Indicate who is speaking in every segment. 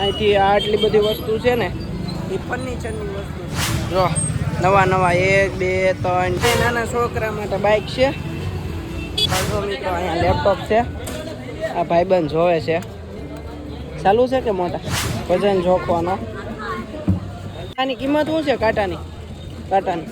Speaker 1: અહીંથી આટલી બધી વસ્તુ છે ને એ ફર્નિચરની વસ્તુ જો નવા નવા એક બે ત્રણ નાના છોકરા માટે બાઇક છે. મિત્રો અહીંયા લેપટોપ છે. આ ભાઈબંધ જોવે છે. ચાલુ છે કે મોટા? વજન જોખવાનો. આની કિંમત શું છે કાંટાની? કાંટાની.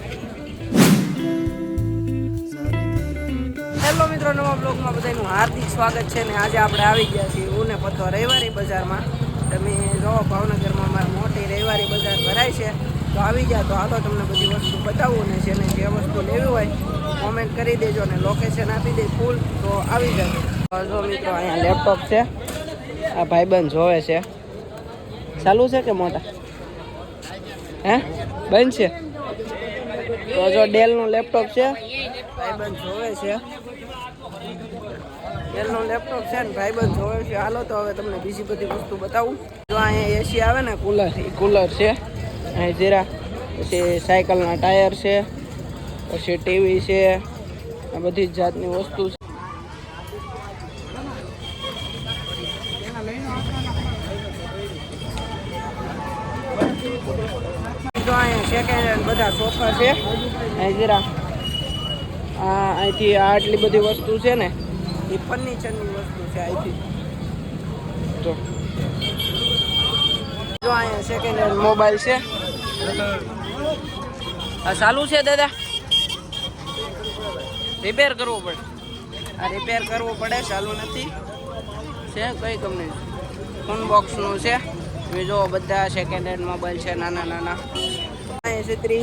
Speaker 1: હેલો મિત્રો નવા બ્લોગમાં બધાનું હાર્દિક સ્વાગત છે ને આજે આપણે આવી ગયા છીએ ઉને પતો રવિવારી બજારમાં. તમે જોવો ભાવનગરમાં અમારે મોટી રવિવારી બજાર ભરાય છે, તો આવી ગયા તો હાલો તમને બધી વસ્તુ બતાવું ને છે ને જે વસ્તુ લેવી હોય કોમેન્ટ કરી દેજો ને લોકેશન આપી દે ફૂલ તો આવી જજો જો મિત્રો, અહીંયા લેપટોપ છે. આ ભાઈબંધ જોવે છે. ચાલુ છે કે મોટા? હે? બંધ છે? તો જો ડેલનું લેપટોપ છે. ભાઈબંધ જોવે છે. ડેલનું લેપટોપ છે ને ભાઈબંધ જોવે છે. હાલો તો હવે તમને બીજી બધી વસ્તુ બતાવું. જો અહીંયા એસી આવે ને કુલર એ કુલર છે. અહીં જીરા પછી સાયકલના ટાયર છે, પછી ટીવી છે, આ બધી જ જાતની વસ્તુ છે. જો અહીંયા સેકન્ડ બધા સોફા છે. અહીં જરા આ અહીંથી આટલી બધી વસ્તુ છે ને એ ફર્નિચરની વસ્તુ છે આઈથી. તો જો અહીંયા સેકન્ડ હેન્ડ મોબાઈલ છે. આ ચાલુ છે દાદા? રિપેર કરવો પડે. આ રિપેર કરવો પડે ચાલુ નથી. છે કઈ કંપની ફોન બોક્સનું છે. બીજો બધા સેકન્ડ હેન્ડ મોબાઈલ છે નાના નાના. અહીંયા છત્રી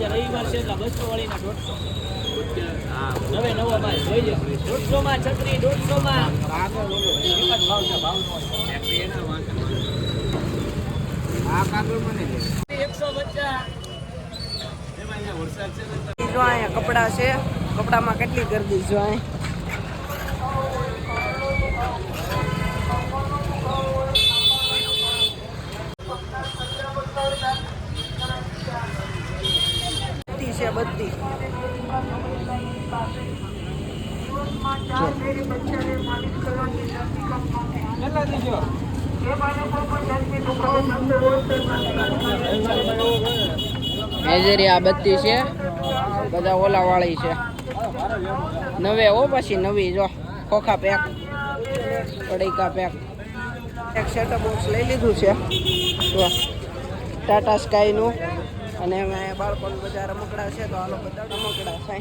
Speaker 2: આજે રવિવાર છે એટલે બસો વાળીના દોઢસો. નવે નવો માં જોઈ લે. દોઢસો માં છત્રી દોઢસો માં છે એકસો
Speaker 1: અહીંયા કપડાં છે. કપડામાં કેટલી ગરદી જો બધી. બધી છે. બધા ઓલા વાળી છે. નવે ઓ પછી નવી, જો. ખોખા પેક પડીકા પેક એક સેટઅપ બોક્સ લઈ લીધું છે. જો. ટાટા સ્કાયનું અને બાળકોને બધા રમકડા છે તો હાલો બધા રમકડા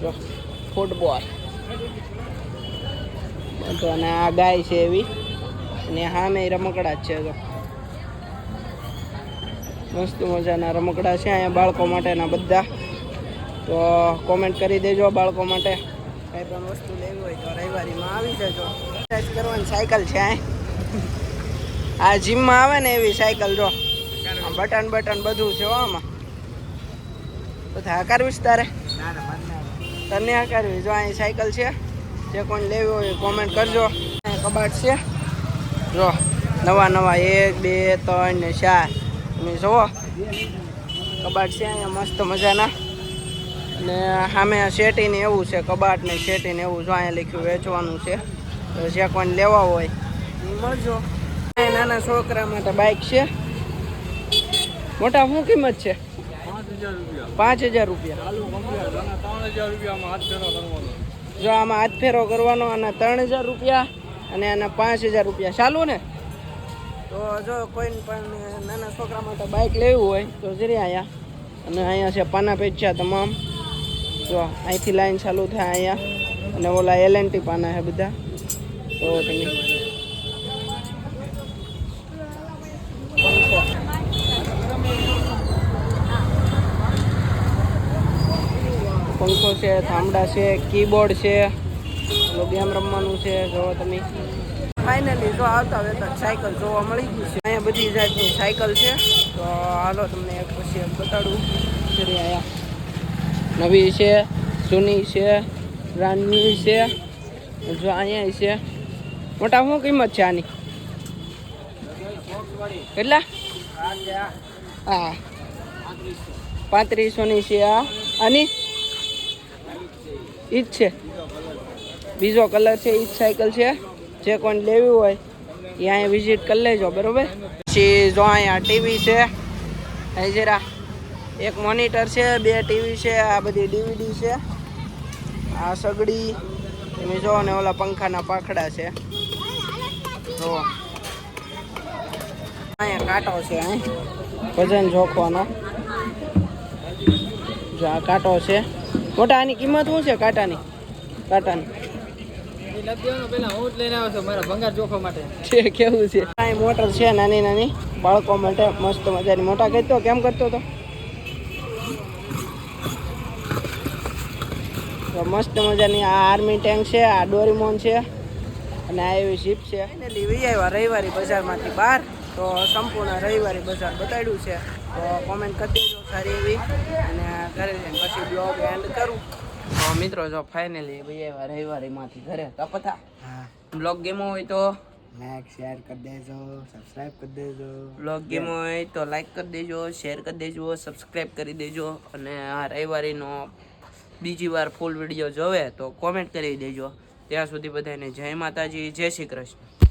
Speaker 1: જો ફૂટબોલ. તો અને આ ગાય છે એવી. અને સામે રમકડા જ છે તો. મસ્ત મજાના રમકડા છે અહીંયા બાળકો માટેના બધા. તો કોમેન્ટ કરી દેજો બાળકો માટે. કંઈ પણ વસ્તુ લેવી હોય તો રવિવારીમાં આવી જજો. કરવાની સાયકલ છે આ આ જીમમાં આવે ને એવી સાયકલ જો. બટન બટન બધું છે આમાં. બધા હકારવીશ તારે? તને હકારવી જો અહીં સાયકલ છે. જે કોઈ લેવી હોય કોમેન્ટ કરજો. અહીં કબાટ છે. જો, નવા નવા એક, બે, ત્રણ ને ચાર. તમે જુઓ કબાટ છે અહીંયા મસ્ત મજાના. ને સામે શેટી એવું છે, કબાટ ને શેટી એવું જો અહીંયા લખ્યું વેચવાનું છે. જે કોઈને લેવા હોય મળજો. નાના છોકરા માટે બાઇક છે. મોટા શું કિંમત છે? પાંચ હજાર રૂપિયા. જો આમાં હાથ ફેરો કરવાનો આના ત્રણ હજાર રૂપિયા અને આના પાંચ હજાર રૂપિયા. ચાલુ ને? તો જો કોઈને પણ નાના છોકરા માટે બાઇક લેવું હોય, તો જરી અહીંયા અને અહીંયા છે પાના પેચ્યા તમામ. જો અહીંથી લાઈન ચાલુ થાય અહીંયા અને ઓલા એલ એન ટી પાના છે બધા. તો તમે પંખો છે, થાંભડા છે, કીબોર્ડ છે પેલો ગેમ રમવાનું છે જો તમે. ફાઇનલી જો આવતા હોય તો સાયકલ જોવા મળી ગયું છે. અહીંયા બધી જાતની સાયકલ છે. તો હાલો તમને એક પછી એક બતાડું. અહીંયા નવી છે, જૂની છે બ્રાન્ડ ન્યુ છે. જો અહીંયા છે. મોટા શું કિંમત છે આની? કેટલા? હા. પાંત્રીસોની છે આ આની? ઈ જ છે. બીજો કલર છે એ જ સાયકલ છે. જે કોઈને લેવી હોય એ અહીંયા વિઝિટ કરી લેજો, બરાબર? પછી જો અહીંયા ટીવી છે, અહીં જરા એક મોનિટર છે, બે ટીવી છે, આ બધી ડીવીડી છે. આ સગડી, તમે જો ને ઓલા પંખાના પાખડા છે. તો અહીંયા કાંટો છે, અહીં. વજન જોખવાનો. જો આ કાંટો છે. મોટા આની કિંમત શું છે કાંટાની? કાંટાની.
Speaker 2: પેલા હું જ લઈને આવ્યો છું મારા ભંગાર જોખવા માટે.
Speaker 1: કેવું છે? અહીં મોટર છે નાની નાની. બાળકો માટે મસ્ત મજાની. મોટા કરતો કેમ કરતો તો તો મસ્ત મજાની આ આર્મી ટેન્ક છે આ ડોરીમોન છે અને આ એવી જીપ છે. ફાઇનલી વી આવ્યા રવિવારી બજારમાંથી બહાર તો સંપૂર્ણ રવિવારી બજાર બતાડ્યું છે. તો કોમેન્ટ કરી દેજો સારી એવી. અને ઘરે જઈને પછી બ્લોગ એન્ડ કરું. તો મિત્રો જો ફાઇનલી ભાઈ રવિવારીમાંથી ઘરે તો પતા બ્લોગ ગેમો હોય તો?
Speaker 2: લાઈક શેર કરી દેજો સબસ્ક્રાઇબ કરી દેજો.
Speaker 1: બ્લોગ ગેમ હોય તો લાઈક કરી દેજો શેર કરી દેજો સબસ્ક્રાઇબ કરી દેજો. અને આ રવિવારીનો બીજી વાર ફૂલ વીડિયો જોવે તો કોમેન્ટ કરી દેજો. ત્યાં સુધી બધાને જય માતાજી જય શ્રી કૃષ્ણ.